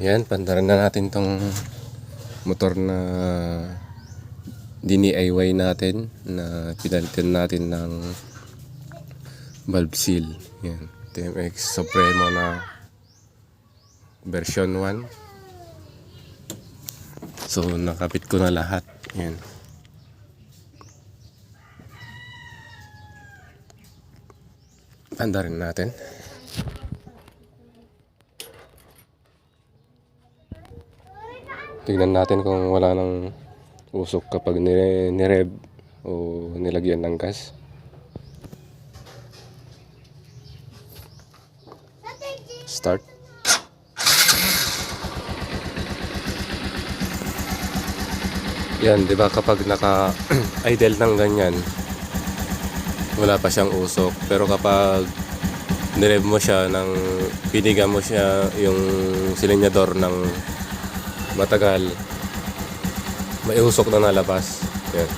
Yan, pandaran na natin tong motor na dini-IY natin na pinalitan natin ng valve seal. Yan, TMX Supremo na version 1. So, nakapit ko na lahat. Yan. Pandarin natin. Tignan natin kung wala nang usok kapag nire- nirev o nilagyan ng gas. Start. Yan, 'di ba kapag naka idle ng ganyan, wala pa siyang usok. Pero kapag nirev mo siya ng piniga mo siya yung silinyador ng matagal may usok na nalabas. Yan.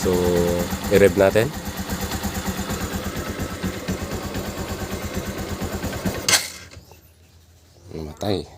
So i-rev natin. Matay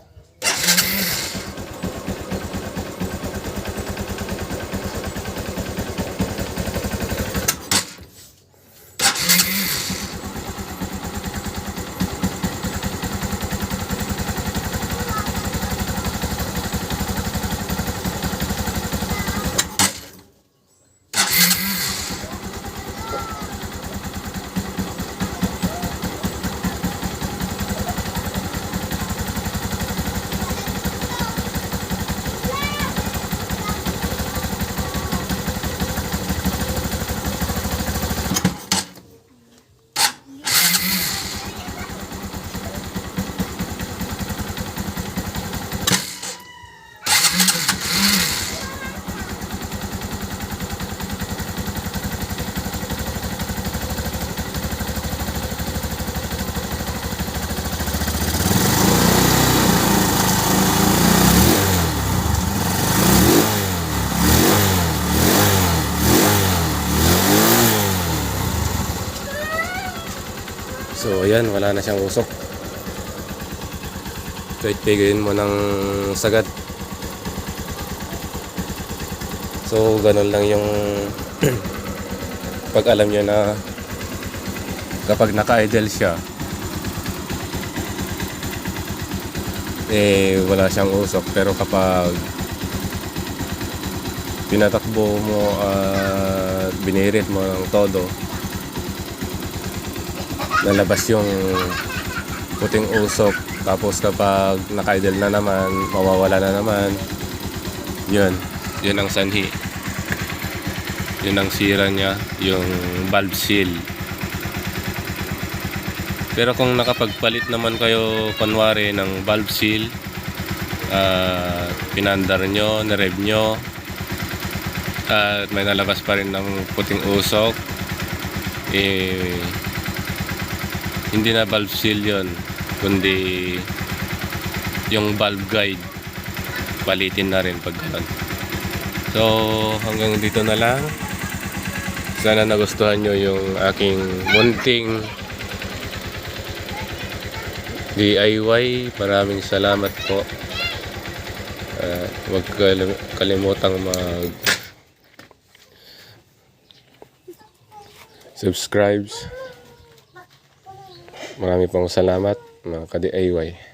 So ayan, wala na siyang usok. Kahit pigayin mo ng sagad. So ganun lang yung pag alam niya na kapag naka-idle siya eh wala siyang usok pero kapag pinatakbo mo at binirit mo ng todo lalabas yung puting usok tapos kapag naka-idle na naman mawawala na naman. Yun. Yun ang sanhi. Yun ang sira niya yung valve seal. Pero kung nakapagpalit naman kayo kunwari ng valve seal at pinandar nyo, nirev nyo at may nalabas pa rin ng puting usok eh hindi na valve seal yon kundi yung valve guide. Palitin na rin pag ganun. So hanggang dito na lang. Sana nagustuhan nyo yung aking munting DIY maraming salamat po. Uh, huwag kalim- kalimutang mag subscribe Marami pong salamat mga ka-DIY.